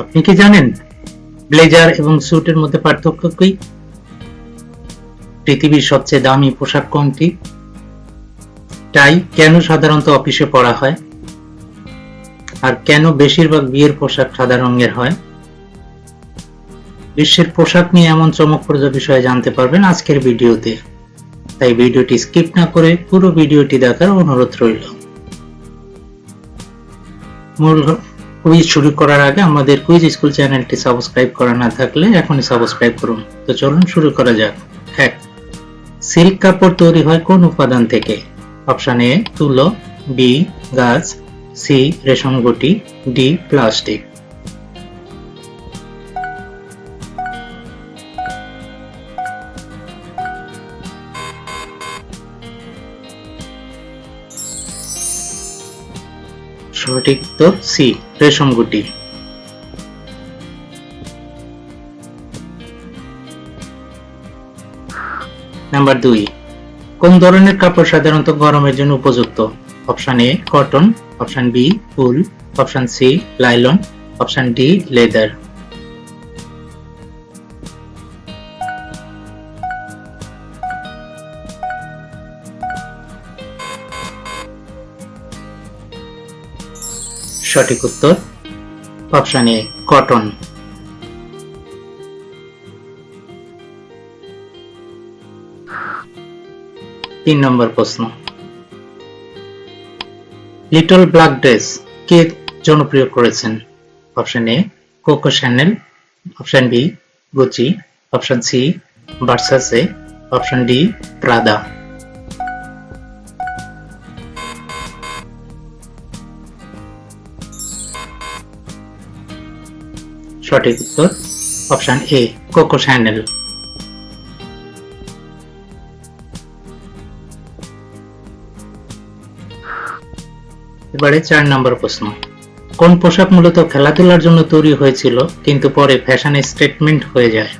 আপনি কি জানেন ব্লেজার এবং স্যুটের মধ্যে পার্থক্য কি? পৃথিবীর সবচেয়ে দামি পোশাক কোনটি? টাই কেন সাধারণত অফিসে পরা হয়? আর কেন বেশিরভাগ বিয়ের পোশাক সাদা রঙের হয়? বিশ্বের পোশাক নিয়ে এমন চমকপ্রদ বিষয়ে জানতে পারবেন আজকের ভিডিওতে। তাই ভিডিওটি স্কিপ না করে পুরো ভিডিওটি দেখার অনুরোধ রইল। কুইজ শুরু করার আগে আমাদের কুইজ স্কুল চ্যানেলটি সাবস্ক্রাইব করা না থাকলে এখনই সাবস্ক্রাইব করুন। তো চলুন শুরু করা যাক। এক, সিল্ক কাপড় তৈরি হয় কোন উপাদান থেকে? অপশান এ, তুলো, বি, গাছ, সি রেশম গুটি ডি, প্লাস্টিক। সঠিক উত্তর সি, রেশম গুটি। নাম্বার দুই, কোন ধরনের কাপড় সাধারণত গরমের জন্য উপযুক্ত? Option A, cotton, option B, wool, option C, nylon, option D, leather. সঠিক উত্তর অপশন এ, কটন। তিন নম্বর প্রশ্ন। লিটল ব্ল্যাক ড্রেস কে জনপ্রিয় করেছেন? Option A, Coco Chanel, option B, Gucci, option C, Versace, option D, Prada. সঠিক উত্তর option A Coco channel এবারে চার নম্বর প্রশ্ন। কোন পোশাক মূলত খেলাধুলার জন্য তৈরি হয়েছিল, কিন্তু পরে ফ্যাশনে স্টেটমেন্ট হয়ে যায়?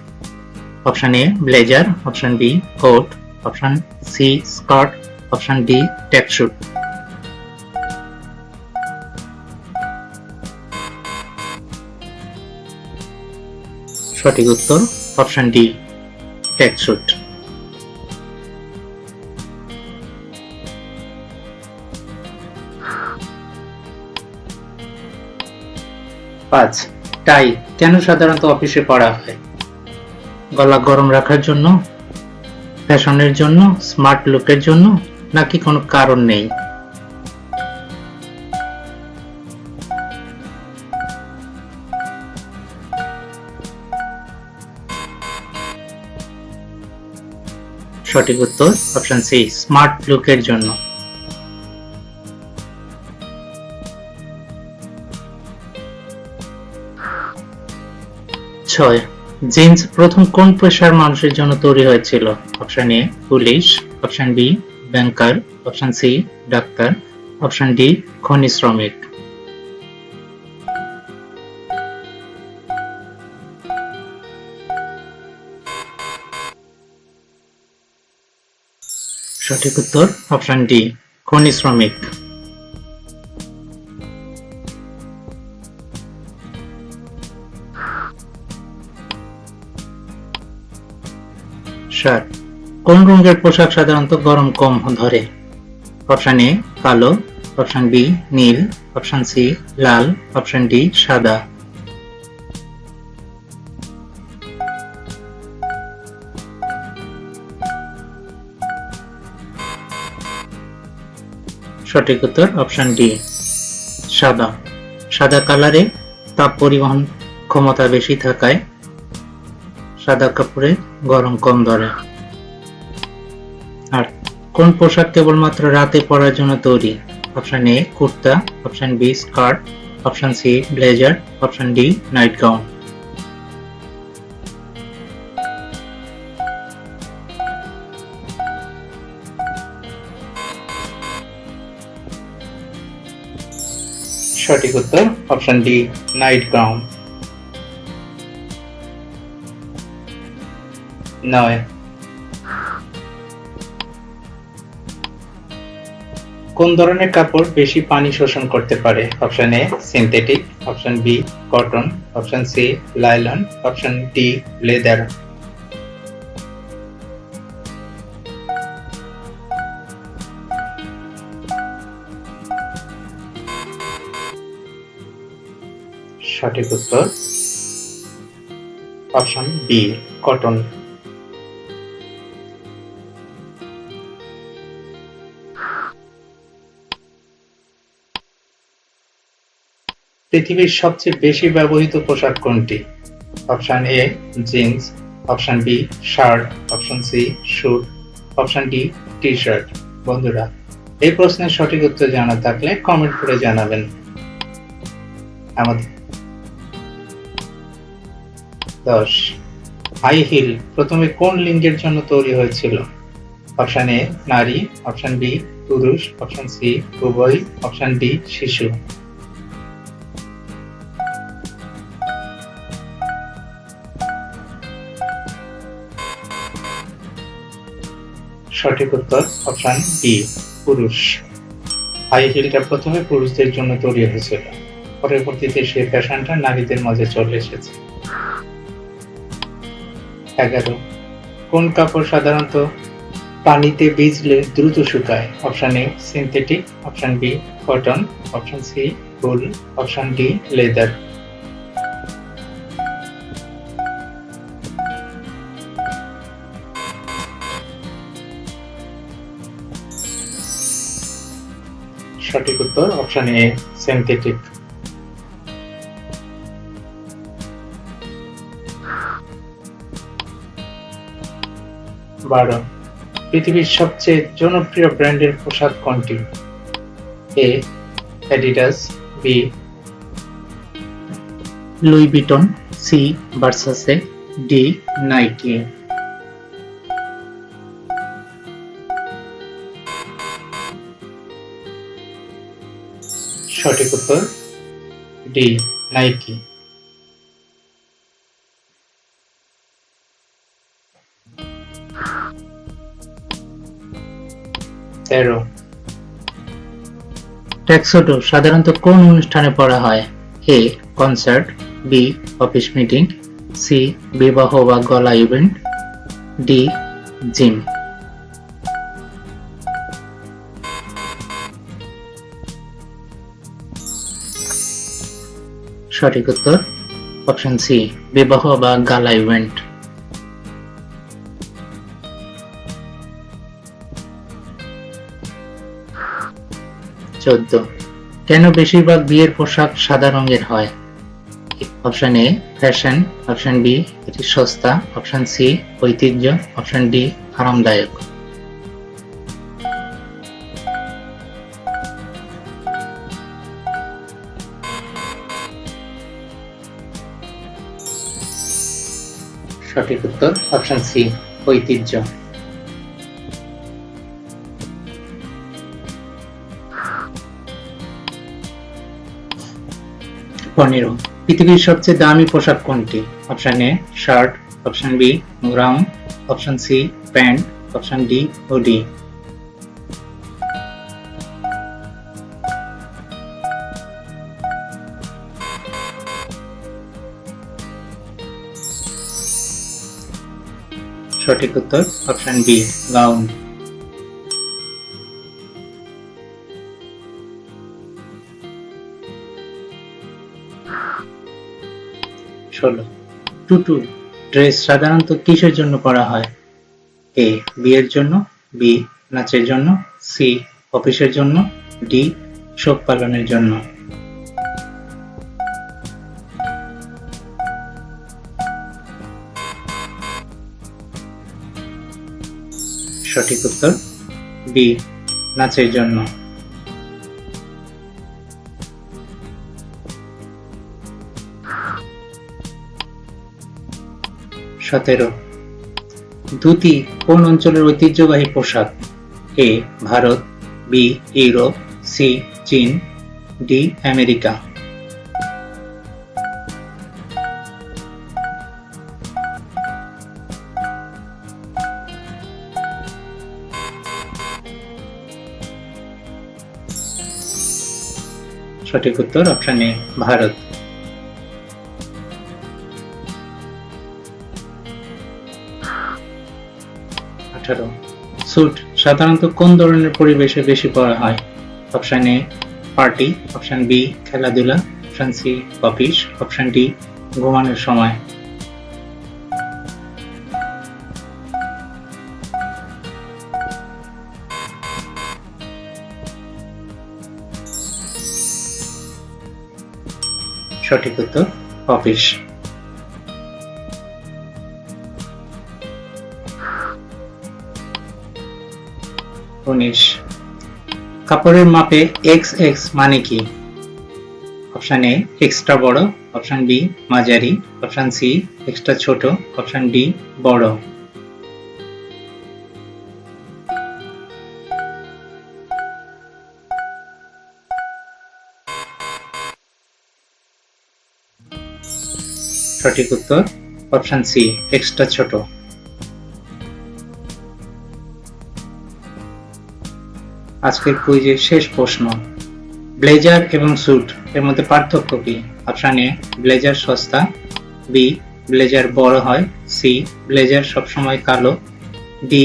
Option A blazer option B coat option C skirt option D tracksuit সঠিক উত্তর অপশন ডি ট্যাকশুট পাঁচ, টাই কেন সাধারণত অফিসে পড়া হয়? গলা গরম রাখার জন্য, ফ্যাশনের জন্য স্মার্ট লুকের জন্য, নাকি কোনো কারণ নেই? সঠিক উত্তর অপশন সি স্মার্ট লুকের জন্য। ছয় জিন্স প্রথম কোন পেশার মানুষের জন্য তৈরি হয়েছিল? Option A police option B banker option C doctor option D খনি শ্রমিক সঠিক উত্তর অপশন ডি খনি শ্রমিক। কোন রঙের পোশাক সাধারণত গরম কম ধরে? অপশন এ কালো অপশন বি নীল অপশন সি লাল অপশন ডি সাদা। সঠিক উত্তর অপশন ডি সাদা। সাদা কালারে তাপ পরিবহন ক্ষমতা বেশি থাকায় সাদা কাপড়ে গরম কম ধরে। আর কোন পোশাক কেবলমাত্র রাতে পরার জন্য তৈরি? Option A kurta option B skirt option C blazer option D night gown. সঠিক উত্তর অপশন ডি নাইট গাউন নয়। কোন ধরনের কাপড় বেশি পানি শোষণ করতে পারে? Option A synthetic option B cotton option C nylon option D leather সঠিক উত্তর অপশন বি, কটন। পৃথিবীর সবচেয়ে বেশি ব্যবহৃত পোশাক কোনটি? Option A, jeans. Option B, shirt. Option C suit option D T shirt বন্ধুরা, এই প্রশ্নের সঠিক উত্তর জানা থাকলে কমেন্ট করে জানাবেন। আমাদের দশ। হাই হিল প্রথমে কোন লিঙ্গের জন্য তৈরি হয়েছিল? অপশন এ নারী অপশন বি পুরুষ অপশন সি উভয় অপশন ডি শিশু। সঠিক উত্তর অপশন বি পুরুষ। হাই হিলটা প্রথমে পুরুষদের জন্য তৈরি হয়েছিল। পরবর্তীতে সেই ফ্যাশনটা নারীদের মাঝে চলে এসেছে। এগারো। কোন কাপড় সাধারণত পানিতে ভিজলে দ্রুত শুকায়? Option A synthetic option B cotton option C wool option D leather সঠিক উত্তর অপশন এ সিনথেটিক বারো। পৃথিবীর সবচেয়ে জনপ্রিয় ব্র্যান্ডের পোশাক কোনটি? A Adidas B Louis Vuitton C Versace D Nike সঠিক উত্তর ডি নাইকি তেরো। ট্যাক্সোটো সাধারণত কোন অনুষ্ঠানে পড়া হয়? A, concert B office meeting C বিবাহ বা গলা ইভেন্ট ডি জিম। সঠিক উত্তর, অপশন সি বিবাহ বা গালা ইভেন্ট। চোদ্দ। কেন বেশিরভাগ বিয়ের পোশাক সাদা রঙের হয়? Option A fashion option B এটি সস্তা। অপশন সি ঐতিহ্য। অপশন ডি আরামদায়ক। সঠিক উত্তর অপশন সি ঐতিহ্য। পনেরো। পৃথিবীর সবচেয়ে দামি পোশাক কোনটি? Option A, shirt, option B gown option C, pant, option D, hoodie. সঠিক উত্তর অপশন বি, গাউন। ষোলো। টুটু ড্রেস সাধারণত কিসের জন্য পরা হয়? এ বিয়ের জন্য বি নাচের জন্য সি অফিসের জন্য ডি শোক পালনের জন্য। সঠিক উত্তর বি নাচের জন্য। সতেরো। ধুতি কোন অঞ্চলের ঐতিহ্যবাহী পোশাক? A, Bharat, B, Europe, C, চীন, ডি, আমেরিকা। সঠিক উত্তর অপশন এ ভারত। আঠারো। স্যুট সাধারণত কোন ধরনের পরিবেশে বেশি পরা হয়? Option A party option B খেলাধুলা। Option C office option D ঘুমানোর সময়। সঠিক উত্তর অফিস উনিশ কাপড়ের মাপে এক্স এক্স মানে কি? অপশন এ এক্সট্রা বড়, অপশন বি মাঝারি, অপশন সি এক্সট্রা ছোট, অপশন ডি বড়। সঠিক উত্তর, অপশন সি এক্সট্রা ছোট। আজকের কুইজের শেষ প্রশ্ন। ব্লেজার এবং স্যুট, এর মধ্যে পার্থক্য কি? অপশন এ ব্লেজার সস্তা। বি ব্লেজার বড় হয়। সি ব্লেজার সবসময় কালো। ডি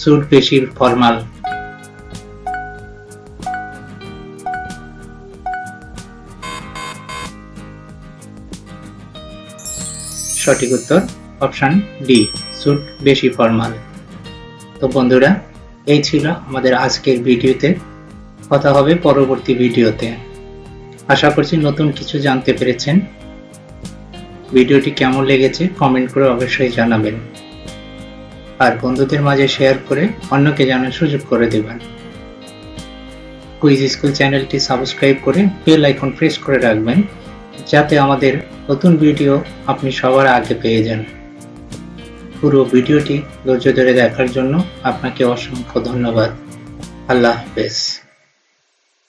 স্যুট বেশি ফর্মাল। সঠিক উত্তর অপশন ডি স্যুট বেশি ফর্মাল। তো বন্ধুরা এই ছিল আমাদের আজকের ভিডিওতে। কথা হবে পরবর্তী ভিডিওতে। আশা করছি নতুন কিছু জানতে পেরেছেন। ভিডিওটি কেমন লেগেছে কমেন্ট করে অবশ্যই জানাবেন। আর বন্ধুদের মাঝে শেয়ার করে অন্যকে জানার সুযোগ করে দেবেন। কুইজ স্কুল চ্যানেলটি সাবস্ক্রাইব করে বেল আইকন প্রেস করে রাখবেন, যাতে আমাদের নতুন ভিডিও আপনি সবার আগে পেয়ে যান। পুরো ভিডিওটি ধৈর্য ধরে দেখার জন্য আপনাকে অসংখ্য ধন্যবাদ। আল্লাহ হাফেজ।